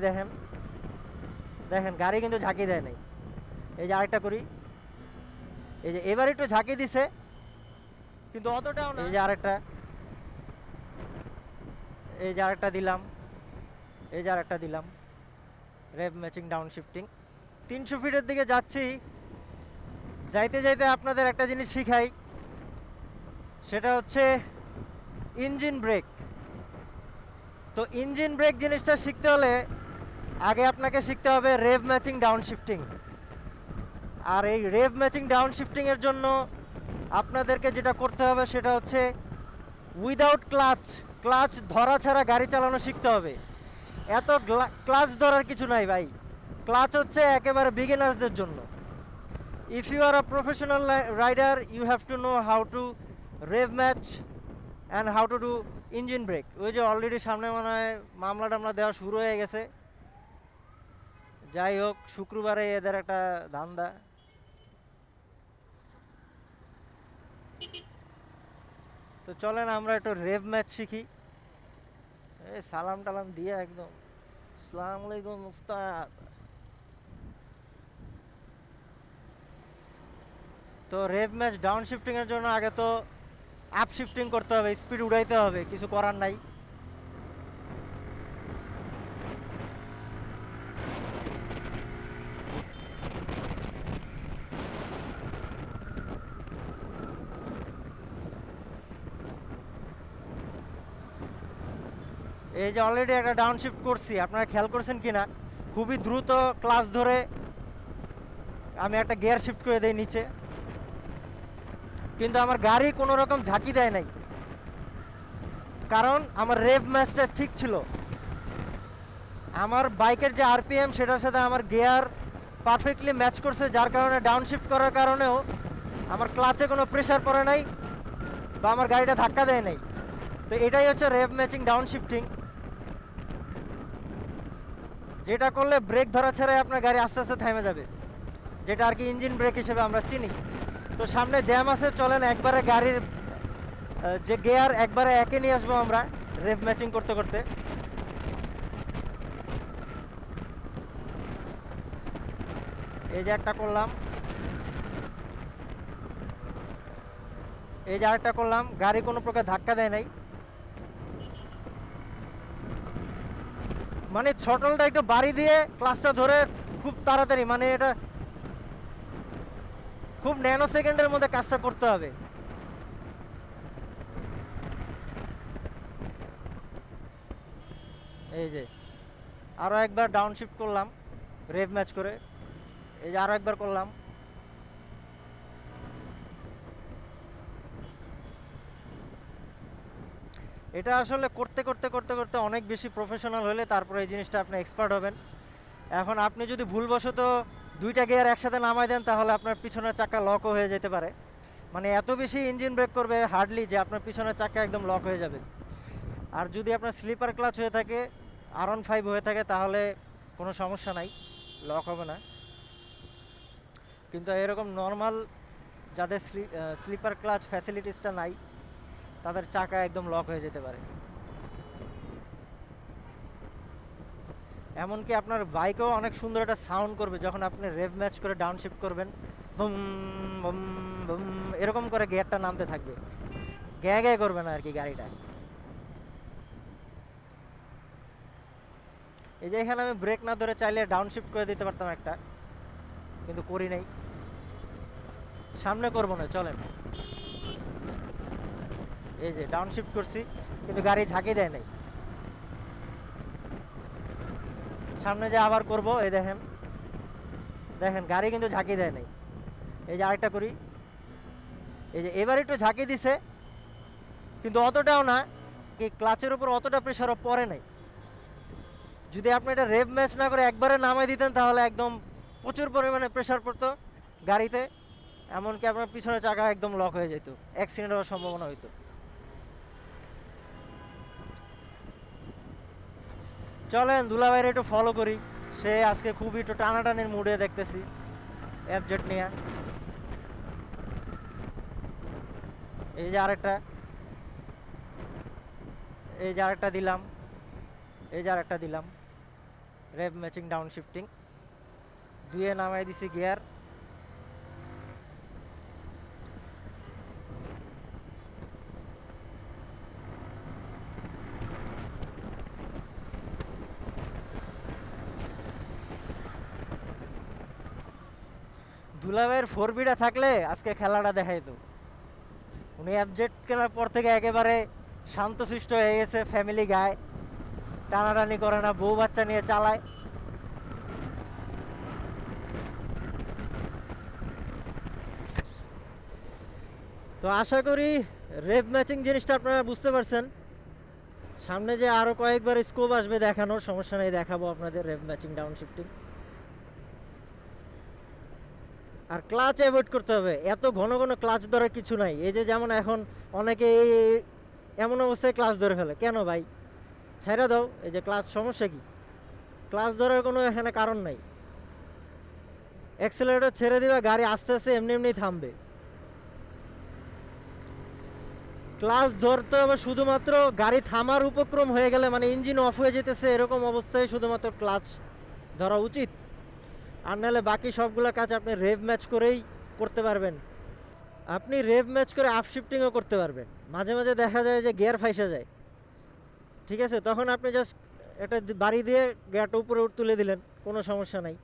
দেখেন। দেখেন গাড়ি কিন্তু ঝাঁকি দেয় নাই। এই যে আরেকটা করি। এই যে এবার একটু ঝাঁকি দিছে কিন্তু অতটাও না। এই যে আরেকটা। এই যে আরেকটা দিলাম। এই যে আরেকটা দিলাম। Rev matching down shifting. তিনশো ফিটের দিকে যাচ্ছি। যাইতে যাইতে আপনাদের একটা জিনিস শিখাই। সেটা হচ্ছে ইঞ্জিন ব্রেক। তো ইঞ্জিন ব্রেক জিনিসটা শিখতে হলে আগে আপনাকে শিখতে হবে রেভ ম্যাচিং ডাউন শিফটিং আর এই রেভ ম্যাচিং ডাউন শিফটিংয়ের জন্য আপনাদেরকে যেটা করতে হবে সেটা হচ্ছে উইদাউট ক্লাচ ক্লাচ ধরা ছাড়া গাড়ি চালানো শিখতে হবে। এত ক্লাচ ধরার কিছু নাই ভাই। ক্লাচ হচ্ছে একেবারে বিগিনার্সদের জন্য। If you are a professional rider you have to know how to rev match and how to do engine brake ওই যে অলরেডি সামনে মনে হয় মামলা টামলা দেওয়া শুরু হয়ে গেছে। যাই হোক শুক্রবারে এদের একটা ধান্দা। তো চলেন, আমরা একটু রেভ ম্যাচ শিখি। এই সালাম টালাম দিয়ে একদম। সালাম আলাইকুম, উস্তাদ। তো রেভ ম্যাচ ডাউন শিফটিং এর জন্য আগে তো আপ শিফটিং করতে হবে স্পিড উড়াইতে হবে, কিছু করার নাই। এই যে অলরেডি একটা ডাউন শিফট করছি, আপনারা খেয়াল করছেন কি না খুবই দ্রুত ক্লাস ধরে আমি একটা গিয়ার শিফট করে দেই নিচে। কিন্তু আমার গাড়ি কোনো রকম ঝাঁকি দেয় নাই। কারণ আমার রেভ ম্যাচটা ঠিক ছিল। আমার বাইকের যে আরপিএম সেটার সাথে আমার গিয়ার পারফেক্টলি ম্যাচ করছে, যার কারণে ডাউন শিফট করার কারণেও আমার ক্লাচে কোনো প্রেশার পড়ে নাই বা আমার গাড়িটা ধাক্কা দেয় নাই। তো এটাই হচ্ছে রেভ ম্যাচিং ডাউন শিফটিং যেটা করলে ব্রেক ধরা ছাড়াই আপনার গাড়ি আস্তে আস্তে থেমে যাবে। যেটা আর কি ইঞ্জিন ব্রেক হিসেবে আমরা চিনি। তো সামনে জ্যাম আছে, চলেন একবারে গাড়ির যে গিয়ার একবারে একে নিয়ে আসব আমরা রেভ ম্যাচিং করতে করতে। এই যে একটা করলাম। এই যে আরেকটা করলাম, গাড়ি কোনো প্রকার ধাক্কা দেয় নাই। মানে ছটলটা একটু বাড়ি দিয়ে ক্লাসটা ধরে খুব তাড়াতাড়ি মানে এটা খুব ন্যানো সেকেন্ডের মধ্যে কাজটা করতে হবে। এই যে আরও একবার ডাউনশিফট করলাম রেভ ম্যাচ করে। এই যে আরও একবার করলাম। এটা আসলে করতে করতে করতে করতে অনেক বেশি প্রফেশনাল হলে তারপরে এই জিনিসটা আপনি এক্সপার্ট হবেন। এখন আপনি যদি ভুলবশত দুইটা গিয়ার একসাথে নামাই দেন, তাহলে আপনার পিছনের চাকা লকও হয়ে যেতে পারে। মানে এত বেশি ইঞ্জিন ব্রেক করবে হার্ডলি যে আপনার পিছনের চাকা একদম লক হয়ে যাবে। আর যদি আপনার স্লিপার ক্লাচ হয়ে থাকে আর অন ফাইভ হয়ে থাকে, তাহলে কোনো সমস্যা নাই লক হবে না। কিন্তু এরকম নর্মাল যাদের স্লিপার ক্লাচ ফ্যাসিলিটিসটা নাই তাদের চাকা একদম লক হয়ে যেতে পারে। এমনকি আপনার বাইকেও অনেক সুন্দর একটা সাউন্ড করবে, যখন আপনি রেভ ম্যাচ করে ডাউন শিফট করবেন বুম বুম বুম এরকম করে গিয়ারটা নামতে থাকবে। গ্যা গ্যা করবে না আর কি গাড়িটা। এই যে এখানে আমি ব্রেক না ধরে চাইলে ডাউন শিফট করে দিতে পারতাম একটা, কিন্তু করি নাই। সামনে করব না, চলেন। এই যে ডাউন শিফট করছি, কিন্তু গাড়ি ঝাঁকি দেয় নাই। সামনে যে আবার করব, এই দেখেন। দেখেন, গাড়ি কিন্তু ঝাঁকি দেয় নাই। এই যে আরেকটা করি। এই যে এবার একটু ঝাঁকি দিছে, কিন্তু অতটাও না, এই ক্লাচের উপর অতটা প্রেশারও পড়ে নাই। যদি আপনি এটা রেভ ম্যাচ না করে একবারে নামাই দিতেন, তাহলে একদম প্রচুর পরিমাণে প্রেশার পড়তো গাড়িতে। এমনকি আপনার পিছনে চাকা একদম লক হয়ে যেত। অ্যাক্সিডেন্ট হওয়ার সম্ভাবনা হইতো। চলেন দুলাভাইয়ের একটু ফলো করি। সে আজকে খুবই একটু টানাটানির মুডে দেখতেছি অ্যাপজেট নিয়ে। এই যে আরেকটা। এই যে আরেকটা দিলাম। এই যে আরেকটা দিলাম। রেপ ম্যাচিং ডাউন শিফটিং দুয়ে নামাই দিছি গিয়ার দুলাভাইয়ের ফোর বিটা থাকলে আজকে খেলাটা দেখাইতো উনি অ্যাবজেক্ট কেনার পর থেকে একেবারে শান্তশিষ্ট হয়ে গেছে ফ্যামিলি গায়। টানাটানি করে না, বউ বাচ্চা নিয়ে চালায়। তো আশা করি রেভ ম্যাচিং জিনিসটা আপনারা বুঝতে পারছেন। সামনে যে আরও কয়েকবার স্কোপ আসবে দেখানোর, সমস্যা নেই, দেখাবো আপনাদের রেভ ম্যাচিং ডাউন শিফটিং আর ক্লাচ অ্যাভয়েড করতে হবে। এত ঘন ঘন ক্লাচ ধরার কিছু নাই। এই যে যেমন এখন অনেকে এই এমন অবস্থায় ক্লাচ ধরে ফেলে। কেন ভাই? ছেড়ে দাও, এই যে ক্লাচ সমস্যা কি? ক্লাচ ধরার কোনো এখানে কারণ নাই। অ্যাক্সেলারেটর ছেড়ে দিবা, গাড়ি আস্তে আস্তে এমনি এমনি থামবে। ক্লাচ ধরতে হবে শুধুমাত্র গাড়ি থামার উপক্রম হয়ে গেলে মানে ইঞ্জিন অফ হয়ে যেতেছে, এরকম অবস্থায় শুধুমাত্র ক্লাচ ধরা উচিত। আর নাহলে বাকি সবগুলো কাজ আপনি রেভ ম্যাচ করেই করতে পারবেন। আপনি রেভ ম্যাচ করে আপ শিফটিংও করতে পারবেন। মাঝে মাঝে দেখা যায় যে গিয়ার ফাইসা যায়। ঠিক আছে? তখন আপনি জাস্ট এটা বাড়ি দিয়ে গিয়ারটা উপরে তুলে দিলেন, কোনো সমস্যা নাই।